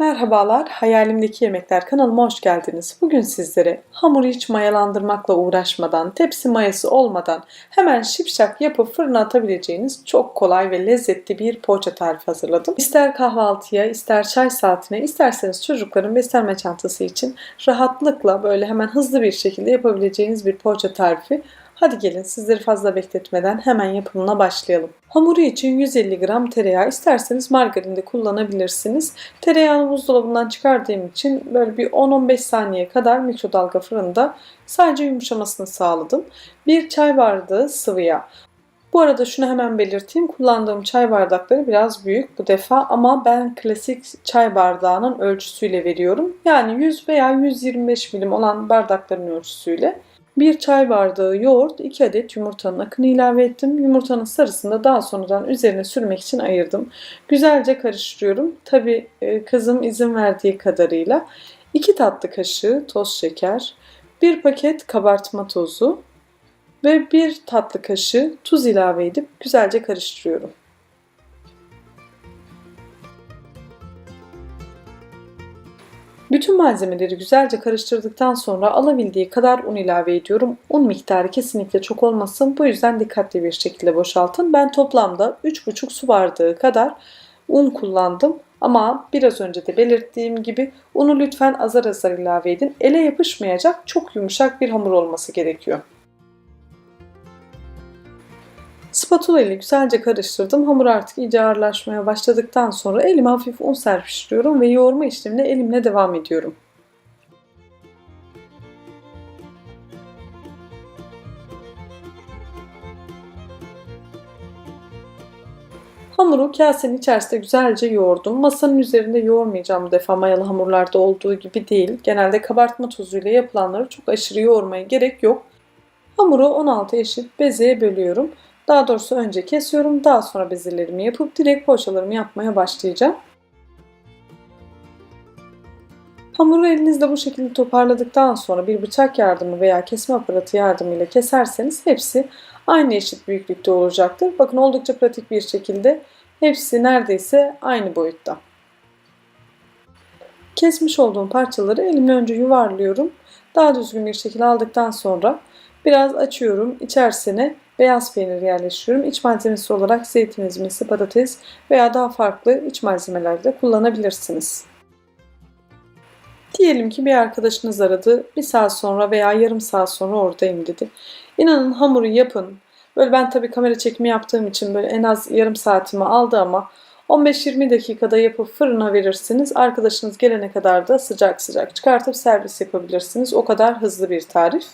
Merhabalar, Hayalimdeki Yemekler kanalıma hoş geldiniz. Bugün sizlere hamuru hiç mayalandırmakla uğraşmadan, tepsi mayası olmadan hemen şipşak yapıp fırına atabileceğiniz çok kolay ve lezzetli bir poğaça tarifi hazırladım. İster kahvaltıya, ister çay saatine, isterseniz çocukların beslenme çantası için rahatlıkla böyle hemen hızlı bir şekilde yapabileceğiniz bir poğaça tarifi Hadi gelin sizleri fazla bekletmeden hemen yapımına başlayalım. Hamuru için 150 gram tereyağı isterseniz margarin de kullanabilirsiniz. Tereyağını buzdolabından çıkardığım için böyle bir 10-15 saniye kadar mikrodalga fırında sadece yumuşamasını sağladım. Bir çay bardağı sıvı yağ. Bu arada şunu hemen belirteyim. Kullandığım çay bardakları biraz büyük bu defa ama ben klasik çay bardağının ölçüsüyle veriyorum. Yani 100 veya 125 milim olan bardakların ölçüsüyle. 1 çay bardağı yoğurt, 2 adet yumurtanın akını ilave ettim. Yumurtanın sarısını da daha sonradan üzerine sürmek için ayırdım. Güzelce karıştırıyorum. Tabi e, kızım izin verdiği kadarıyla. 2 tatlı kaşığı toz şeker, 1 paket kabartma tozu ve 1 tatlı kaşığı tuz ilave edip güzelce karıştırıyorum. Bütün malzemeleri güzelce karıştırdıktan sonra alabildiği kadar un ilave ediyorum. Un miktarı kesinlikle çok olmasın. Bu yüzden dikkatli bir şekilde boşaltın. Ben toplamda 3,5 su bardağı kadar un kullandım. Ama biraz önce de belirttiğim gibi unu lütfen azar azar ilave edin. Ele yapışmayacak çok yumuşak bir hamur olması gerekiyor. Spatula ile güzelce karıştırdım. Hamur artık iyice ağırlaşmaya başladıktan sonra elime hafif un serpiştiriyorum ve yoğurma işlemine elimle devam ediyorum. Hamuru kasenin içerisinde güzelce yoğurdum. Masanın üzerinde yoğurmayacağım bu defa mayalı hamurlarda olduğu gibi değil. Genelde kabartma tozuyla yapılanları çok aşırı yoğurmaya gerek yok. Hamuru 16 eşit bezeye bölüyorum. Daha doğrusu önce kesiyorum. Daha sonra bezelerimi yapıp direkt poğaçalarımı yapmaya başlayacağım. Hamuru elinizle bu şekilde toparladıktan sonra bir bıçak yardımı veya kesme aparatı yardımıyla keserseniz hepsi aynı eşit büyüklükte olacaktır. Bakın oldukça pratik bir şekilde hepsi neredeyse aynı boyutta. Kesmiş olduğum parçaları elimle önce yuvarlıyorum. Daha düzgün bir şekilde aldıktan sonra biraz açıyorum. İçerisine beyaz peynir yerleştiriyorum. İç malzemesi olarak zeytin ezmesi, patates veya daha farklı iç malzemeler de kullanabilirsiniz. Diyelim ki bir arkadaşınız aradı. Bir saat sonra veya yarım saat sonra oradayım dedi. İnanın hamuru yapın. Böyle ben tabii kamera çekimi yaptığım için böyle en az yarım saatimi aldı ama 15-20 dakikada yapıp fırına verirsiniz. Arkadaşınız gelene kadar da sıcak sıcak çıkartıp servis yapabilirsiniz. O kadar hızlı bir tarif.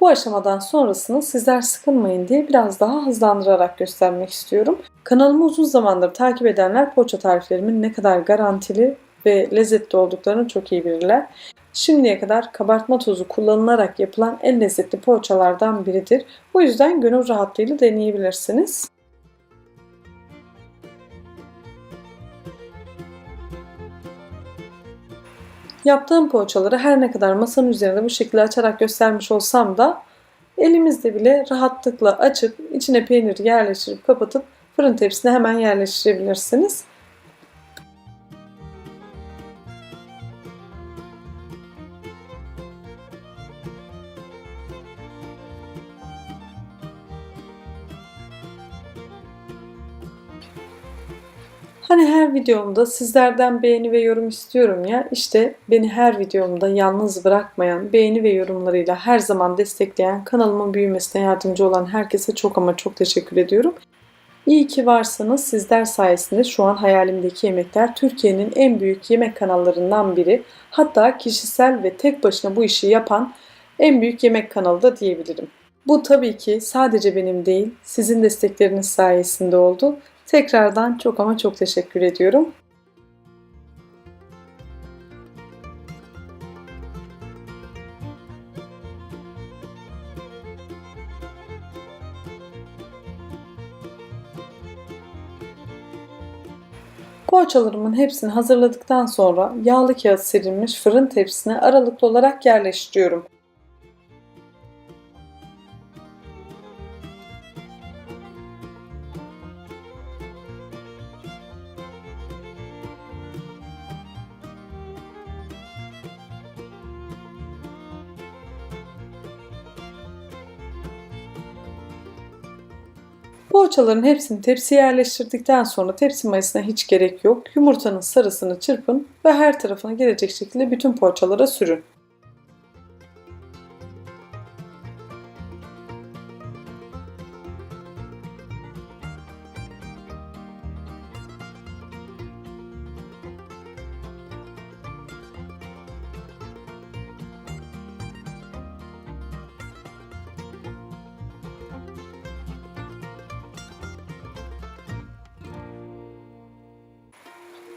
Bu aşamadan sonrasını sizler sıkılmayın diye biraz daha hızlandırarak göstermek istiyorum. Kanalımı uzun zamandır takip edenler poğaça tariflerimin ne kadar garantili ve lezzetli olduklarını çok iyi bilirler. Şimdiye kadar kabartma tozu kullanılarak yapılan en lezzetli poğaçalardan biridir. Bu yüzden gönül rahatlığıyla deneyebilirsiniz. Yaptığım poğaçaları her ne kadar masanın üzerinde bu şekilde açarak göstermiş olsam da elimizde bile rahatlıkla açıp içine peynir yerleştirip kapatıp fırın tepsisine hemen yerleştirebilirsiniz. Hani her videomda sizlerden beğeni ve yorum istiyorum ya. İşte beni her videomda yalnız bırakmayan, beğeni ve yorumlarıyla her zaman destekleyen, kanalımın büyümesine yardımcı olan herkese çok ama çok teşekkür ediyorum. İyi ki varsanız sizler sayesinde şu an hayalimdeki yemekler Türkiye'nin en büyük yemek kanallarından biri. Hatta kişisel ve tek başına bu işi yapan en büyük yemek kanalı da diyebilirim. Bu tabii ki sadece benim değil, sizin destekleriniz sayesinde oldu. Tekrardan çok ama çok teşekkür ediyorum. Poğaçalarımın hepsini hazırladıktan sonra yağlı kağıt serilmiş fırın tepsisine aralıklı olarak yerleştiriyorum. Poğaçaların hepsini tepsiye yerleştirdikten sonra tepsi mayasına hiç gerek yok. Yumurtanın sarısını çırpın ve her tarafına gelecek şekilde bütün poğaçalara sürün.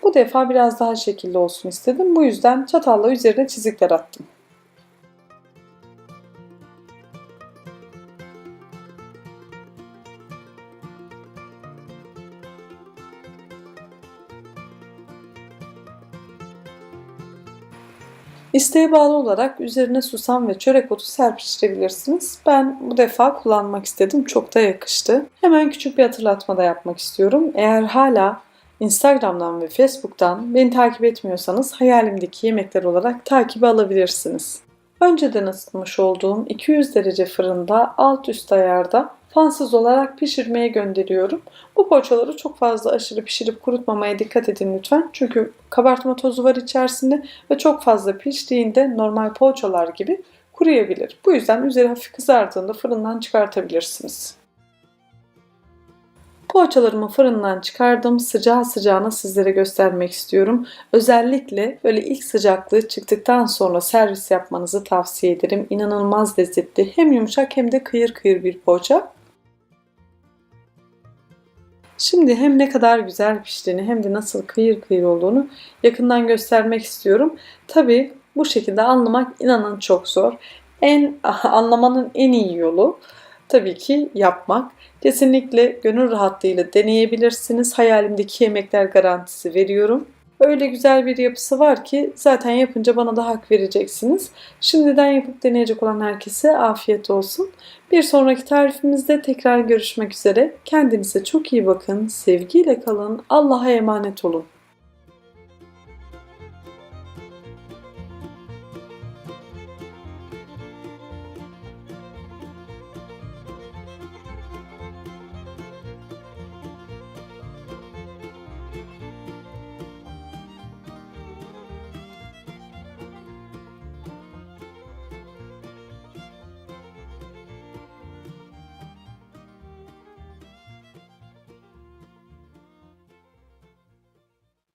Bu defa biraz daha şekilli olsun istedim. Bu yüzden çatalla üzerine çizikler attım. İsteğe bağlı olarak üzerine susam ve çörek otu serpiştirebilirsiniz. Ben bu defa kullanmak istedim. Çok da yakıştı. Hemen küçük bir hatırlatma da yapmak istiyorum. Eğer hala Instagram'dan ve Facebook'tan beni takip etmiyorsanız hayalimdeki yemekler olarak takibi alabilirsiniz. Önceden ısıtmış olduğum 200 derece fırında alt üst ayarda fansız olarak pişirmeye gönderiyorum. Bu poğaçaları çok fazla aşırı pişirip kurutmamaya dikkat edin lütfen. Çünkü kabartma tozu var içerisinde ve çok fazla piştiğinde normal poğaçalar gibi kuruyabilir. Bu yüzden üzeri hafif kızardığında fırından çıkartabilirsiniz. Poğaçalarımı fırından çıkardım. Sıcağı sıcağına sizlere göstermek istiyorum. Özellikle böyle ilk sıcaklığı çıktıktan sonra servis yapmanızı tavsiye ederim. İnanılmaz lezzetli. Hem yumuşak hem de kıyır kıyır bir poğaça. Şimdi hem ne kadar güzel piştiğini hem de nasıl kıyır kıyır olduğunu yakından göstermek istiyorum. Tabi bu şekilde anlamak inanın çok zor. En anlamanın en iyi yolu tabii ki yapmak. Kesinlikle gönül rahatlığıyla deneyebilirsiniz. Hayalimdeki yemekler garantisi veriyorum. Öyle güzel bir yapısı var ki zaten yapınca bana da hak vereceksiniz. Şimdiden yapıp deneyecek olan herkese afiyet olsun. Bir sonraki tarifimizde tekrar görüşmek üzere. Kendinize çok iyi bakın. Sevgiyle kalın. Allah'a emanet olun.